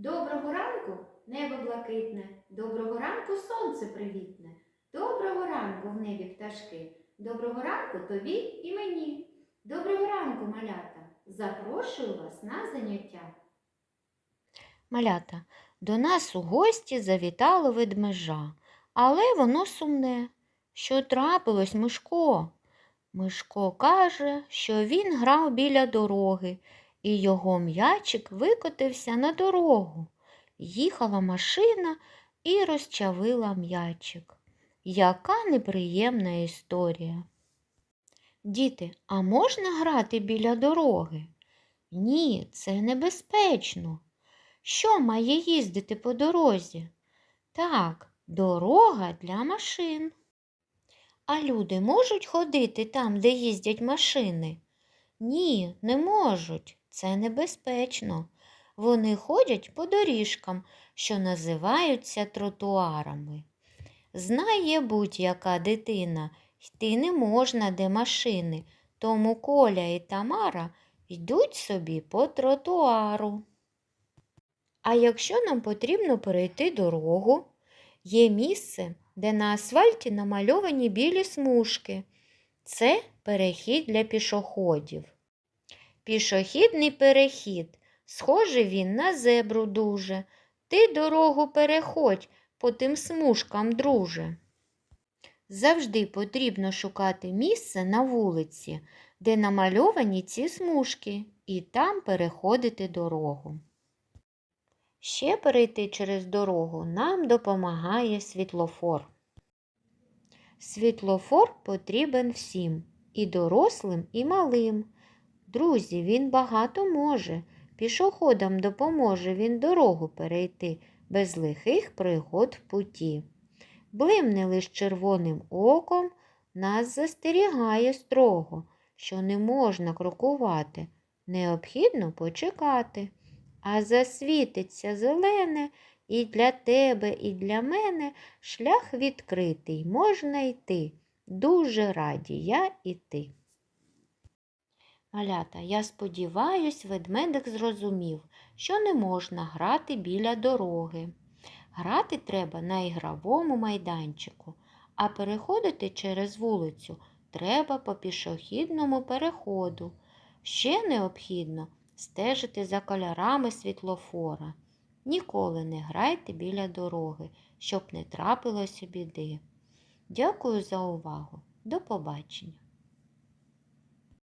Доброго ранку, небо блакитне, доброго ранку сонце привітне, доброго ранку в небі пташки, доброго ранку тобі і мені. Доброго ранку, малята! Запрошую вас на заняття. Малята, до нас у гості завітало ведмежа, але воно сумне. Що трапилось, Мишко? Мишко каже, що він грав біля дороги, і його м'ячик викотився на дорогу. Їхала машина і розчавила м'ячик. Яка неприємна історія. Діти, а можна грати біля дороги? Ні, це небезпечно. Що має їздити по дорозі? Так, дорога для машин. А люди можуть ходити там, де їздять машини? Ні, не можуть. Це небезпечно. Вони ходять по доріжкам, що називаються тротуарами. Знає будь-яка дитина, йти не можна, де машини, тому Коля і Тамара йдуть собі по тротуару. А якщо нам потрібно перейти дорогу, є місце, де на асфальті намальовані білі смужки. Це перехід для пішоходів. Пішохідний перехід. Схожий він на зебру дуже. Ти дорогу переходь по тим смужкам, друже. Завжди потрібно шукати місце на вулиці, де намальовані ці смужки, і там переходити дорогу. Ще перейти через дорогу нам допомагає світлофор. Світлофор потрібен всім, і дорослим, і малим. Друзі, він багато може. Пішоходам допоможе він дорогу перейти без лихих пригод в путі. Блимне лиш червоним оком, нас застерігає строго, що не можна крокувати, необхідно почекати. А засвітиться зелене, і для тебе, і для мене шлях відкритий, можна йти. Дуже раді я і ти. Малята, я сподіваюсь, ведмедик зрозумів, що не можна грати біля дороги. Грати треба на ігровому майданчику, а переходити через вулицю треба по пішохідному переходу. Ще необхідно стежити за кольорами світлофора. Ніколи не грайте біля дороги, щоб не трапилося біди. Дякую за увагу. До побачення!